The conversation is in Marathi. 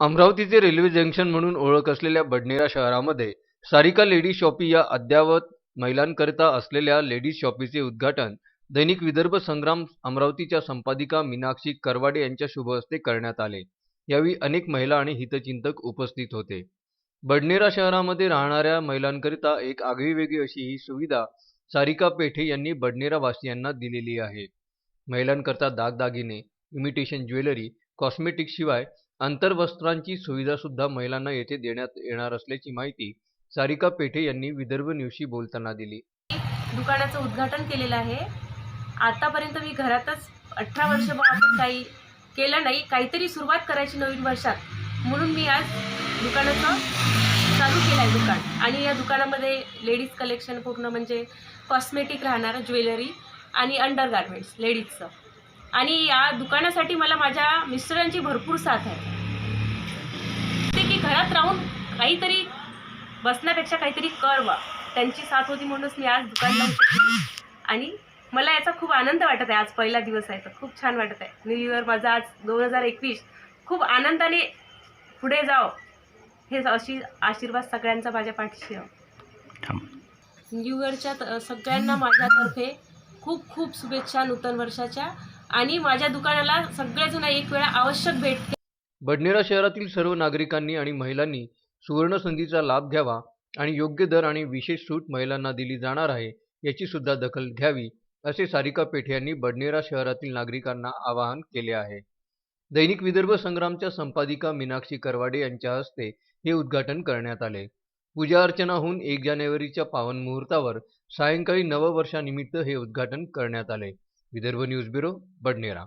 अमरावतीचे रेल्वे जंक्शन म्हणून ओळख असलेल्या बडनेरा शहरामध्ये सारिका लेडीज शॉपी या अद्यावत महिलांकरिता असलेल्या लेडीज शॉपीचे उद्घाटन दैनिक विदर्भ संग्राम अमरावतीच्या संपादिका मीनाक्षी करवाडे यांच्या शुभ हस्ते करण्यात आले. यावेळी अनेक महिला आणि हितचिंतक उपस्थित होते. बडनेरा शहरामध्ये राहणाऱ्या महिलांकरिता एक आगळीवेगळी अशी ही सुविधा सारिका पेठे यांनी बडनेरा वासियांना दिलेली आहे. महिलांकरता दागदागिने इमिटेशन ज्वेलरी कॉस्मेटिक्स शिवाय अंतर्वस्त्रांची सुविधा सुद्धा महिलांना येथे देण्यात येणार असल्याची माहिती सारिका पेठे यांनी विदर्भ न्यूजशी बोलताना दिली. दुकानाचं उद्घाटन केलेलं आहे. आतापर्यंत मी घरातच अठरा वर्ष काही केलं नाही काहीतरी सुरुवात करायची नवीन वर्षात. म्हणून मी आज दुकानाचं चालू केलं आहे दुकान. आणि या दुकानामध्ये लेडीज कलेक्शन पूर्ण म्हणजे कॉस्मेटिक राहणार ज्वेलरी आणि अंडरगार्मेंट्स लेडीजचं. आणि या दुकानासाठी मला माझ्या मिस्टरांची भरपूर साथ आहे. ते की घरात राहून काहीतरी बसण्यापेक्षा काहीतरी कर बा. त्यांची साथ होती म्हणूनच मी आज दुकान लावू शकली आणि मला याचा खूप आनंद वाटत आहे. आज पहिला दिवस आहे. तर खूप छान वाटत आहे. न्यू इयर माझा आज दोन हजार एकवीस. खूप आनंदाने पुढे जाओ हे अशी आशीर्वाद सगळ्यांचा माझ्या पाठीशी आहे. न्यू इयरच्या सगळ्यांना माझ्यातर्फे खूप खूप शुभेच्छा नूतन वर्षाच्या. आणि माझ्या दुकानाला सगळेजण एक वेळा आवश्यक भेट बडनेरा शहरातील सर्व नागरिकांनी आणि महिलांनी सुवर्ण संधीचा लाभ घ्यावा आणि योग्य दर आणि विशेष सूट महिलांना दिली जाणार आहे याची सुद्धा दखल घ्यावी असे सारिका पेठे यांनी बडनेरा शहरातील नागरिकांना आवाहन केले आहे. दैनिक विदर्भ संग्रामच्या संपादिका मीनाक्षी करवाडे यांच्या हस्ते हे उद्घाटन करण्यात आले. पूजा अर्चना होऊन एक जानेवारीच्या पावन मुहूर्तावर सायंकाळी नववर्षानिमित्त हे उद्घाटन करण्यात आले. Vidarbha news bureau Badnera.